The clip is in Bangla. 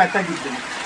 ಹೆಂಗೆ ಕರೆಕ್ಟ್ ಆಗ್ತಾ ಇದ್ದೀನಿ